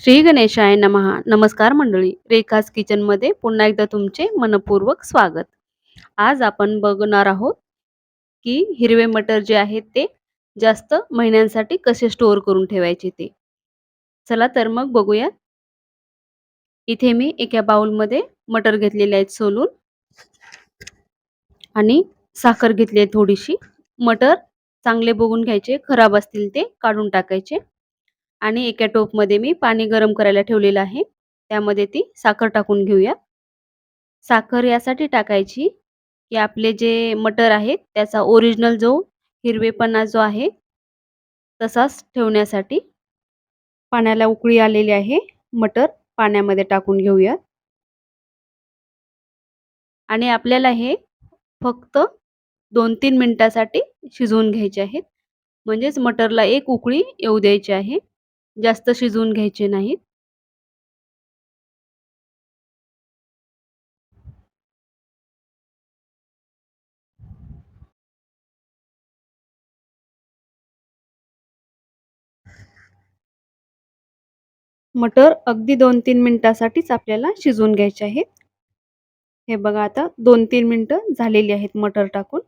श्री गणेशाय नमहा नमस्कार मंडळी. रेखास किचनमध्ये पुन्हा एकदा तुमचे मनपूर्वक स्वागत. आज आपण बघणार आहोत की हिरवे मटर जे आहेत ते जास्त महिन्यांसाठी कसे स्टोअर करून ठेवायचे ते. चला तर मग बघूया इथे मी एका बाउलमध्ये मटर घेतलेले आहेत सोलून. आणि साखर घेतली आहे थोडीशी. मटर चांगले बघून घ्यायचे खराब असतील ते काढून टाकायचे. आणि एका टोपमध्ये मी पाणी गरम करायला ठेवलेलं आहे. त्यामध्ये ती साखर टाकून घेऊया. साखर यासाठी टाकायची की आपले जे मटर आहेत त्याचा ओरिजिनल जो हिरवेपणा जो आहे तसाच ठेवण्यासाठी पाण्याला उकळी आलेली आहे. मटर पाण्यामध्ये टाकून घेऊया. आणि आपल्याला हे फक्त दोन तीन मिनिटासाठी शिजवून घ्यायचे आहेत. म्हणजेच मटरला एक उकळी येऊ द्यायची आहे. जास्त शिजवून घ्यायचे नाहीत. मटर अगदी दोन तीन मिनिटासाठीच आपल्याला शिजवून घ्यायचे आहेत. हे बघा आता दोन तीन मिनिटं झालेली आहेत मटर टाकून.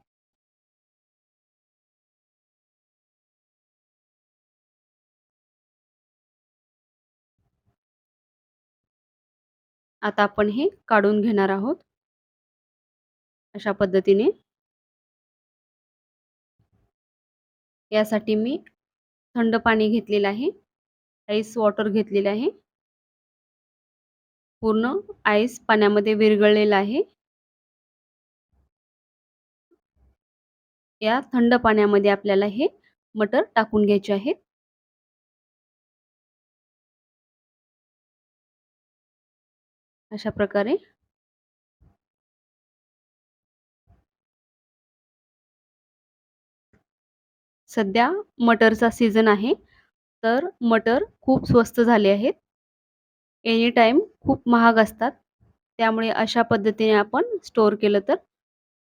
आता आपण हे काढून घेणार आहोत. अशा पद्धतीने. यासाठी मी थंड पाणी घेतलेलं आहे. आईस वॉटर घेतलेलं आहे. पूर्ण आईस पाण्यामध्ये विरघळलेलं आहे. या थंड पाण्यामध्ये आपल्याला हे मटर टाकून घ्यायचे आहेत. अशा प्रकारे. सध्या मटरचा सीझन आहे. तर मटर खूप स्वस्त झाले आहेत. एनी टाईम खूप महाग असतात. त्यामुळे अशा पद्धतीने आपण स्टोअर केलं तर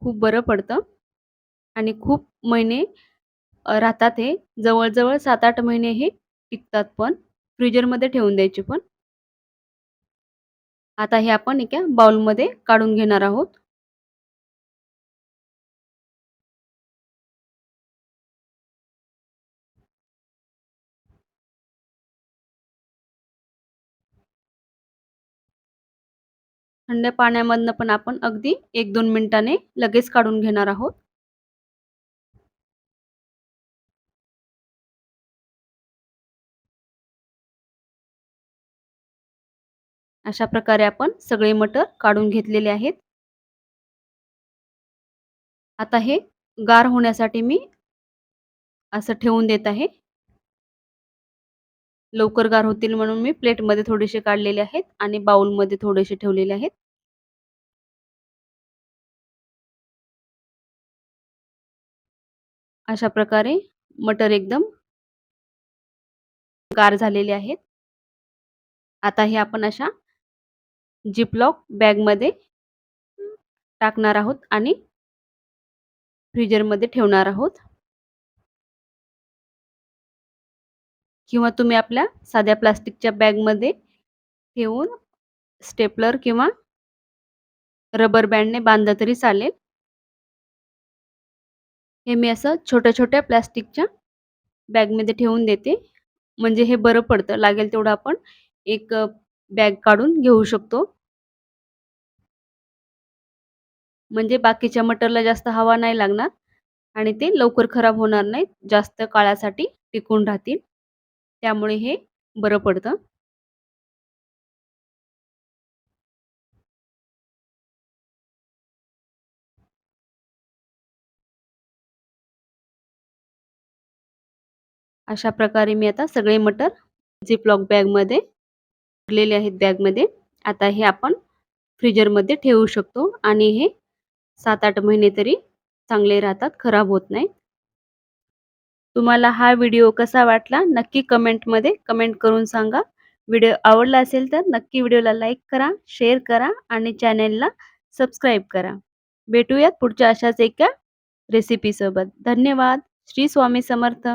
खूप बरं पडतं. आणि खूप महिने राहतात हे. जवळजवळ सात आठ महिने हे टिकतात पण. फ्रीजरमध्ये ठेवून द्यायचे पण. आता हे आपण एका बाउलमध्ये काढून घेणार आहोत. थंड पाण्यामधनं पण आपण अगदी एक दोन मिनिटाने लगेच काढून घेणार आहोत. अशा प्रकारे आपण सगळे मटर काढून घेतलेले आहेत. आता हे गार होण्यासाठी मी असं ठेवून देत आहे. लवकर गार होतील म्हणून मी प्लेटमध्ये थोडेसे काढलेले आहेत आणि बाउलमध्ये थोडेसे ठेवलेले आहेत. अशा प्रकारे मटर एकदम गार झालेले आहेत. आता हे आपण अशा जिपलॉक बॅगमध्ये टाकणार आहोत आणि फ्रीजरमध्ये ठेवणार आहोत. किंवा तुम्ही आपल्या साध्या प्लास्टिकच्या बॅगमध्ये ठेवून स्टेपलर किंवा रबर बँडने बांधलं तरी चालेल. हे मी असं छोट्या छोट्या प्लास्टिकच्या बॅगमध्ये ठेवून देते. म्हणजे हे बरं पडतं लागेल तेवढं आपण एक बॅग काढून घेऊ शकतो. म्हणजे बाकीच्या मटरला जास्त हवा नाही लागणार आणि ते लवकर खराब होणार नाही जास्त काळासाठी टिकून राहतील. त्यामुळे हे बरं पडतं. अशा प्रकारे मी आता सगळे मटर झिपलॉक बॅगमध्ये उरलेले आहेत बॅगमध्ये. आता हे आपण फ्रीजरमध्ये ठेवू शकतो आणि हे सात आठ महिने तरी चांगले राहतात खराब होत नाही तुम्हाला हा व्हिडिओ कसा वाटला नक्की कमेंटमध्ये कमेंट करून सांगा. व्हिडिओ आवडला असेल तर नक्की व्हिडिओला लाईक करा शेअर करा आणि चॅनेलला सबस्क्राईब करा. भेटूयात पुढच्या अशाच एका रेसिपीसोबत. धन्यवाद. श्री स्वामी समर्थ.